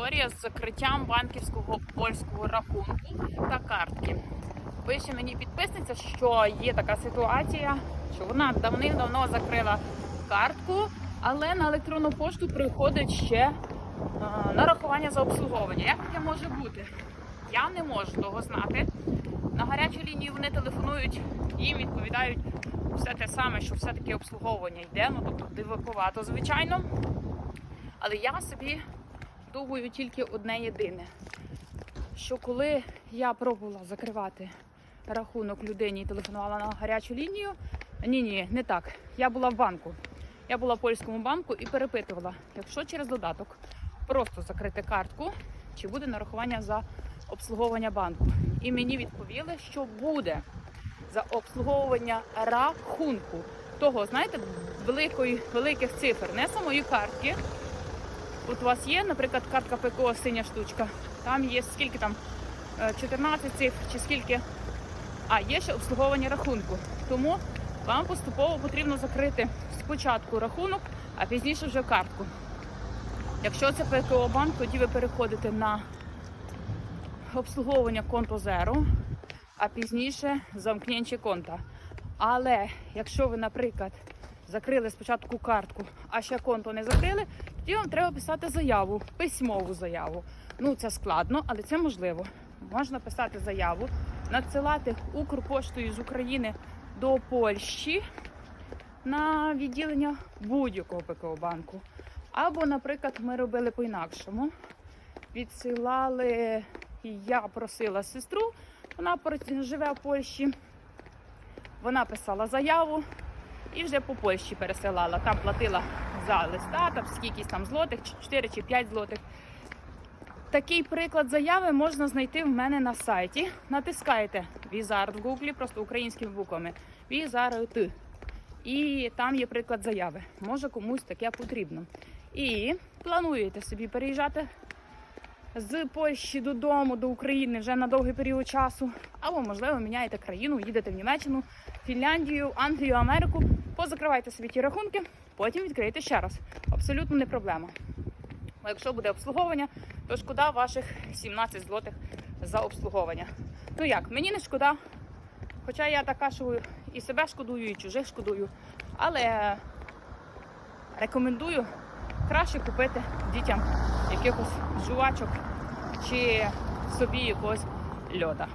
історія з закриттям банківського польського рахунку та картки. Пише мені підписниця, що є така ситуація, що вона давним-давно закрила картку, але на електронну пошту приходить ще а, нарахування за обслуговування. Як таке може бути? Я не можу того знати. На гарячу лінію вони телефонують, їм відповідають все те саме, що все-таки обслуговування йде, ну тобто дивакувато, звичайно. Але я собі думаю тільки одне єдине: що коли я пробувала закривати рахунок людині і телефонувала на гарячу лінію, ні, ні, не так. Я була в банку. Я була в польському банку і перепитувала, якщо через додаток просто закрити картку, чи буде нарахування за обслуговування банку. І мені відповіли, що буде за обслуговування рахунку. Того, знаєте, великої, великих цифр, не самої картки. От у вас є, наприклад, картка ПКО синя штучка. Там є скільки там е, 14 цифр чи скільки. А є ще обслуговування рахунку. Тому вам поступово потрібно закрити спочатку рахунок, а пізніше вже картку. Якщо це ПКО банк, тоді ви переходите на обслуговування конто зеро, а пізніше замкнення конта. Але якщо ви, наприклад, закрили спочатку картку, а ще конто не закрили, тоді вам треба писати заяву, письмову заяву. Ну це складно, але це можливо. Можна писати заяву, надсилати Укрпоштою з України до Польщі на відділення будь-якого ПКО банку. Або, наприклад, ми робили по-інакшому. Відсилали, я просила сестру, вона живе в Польщі. Вона писала заяву і вже по Польщі пересилала. Там платила за листа, там скількись там злотих, чи 4 чи 5 злотих. Такий приклад заяви можна знайти в мене на сайті. Натискаєте Візард в гуглі, просто українськими буквами. Візард. І там є приклад заяви. Може комусь таке потрібно. І плануєте собі переїжджати з Польщі додому, до України вже на довгий період часу. Або, можливо, міняєте країну, їдете в Німеччину, Фінляндію, Англію, Америку. Позакривайте собі ті рахунки, потім відкриєте ще раз. Абсолютно не проблема. Бо якщо буде обслуговування, то шкода ваших 17 злотих за обслуговування. Ну як, мені не шкода. Хоча я така, що і себе шкодую, і чужих шкодую. Але рекомендую краще купити дітям якихось жувачок чи собі якогось льода.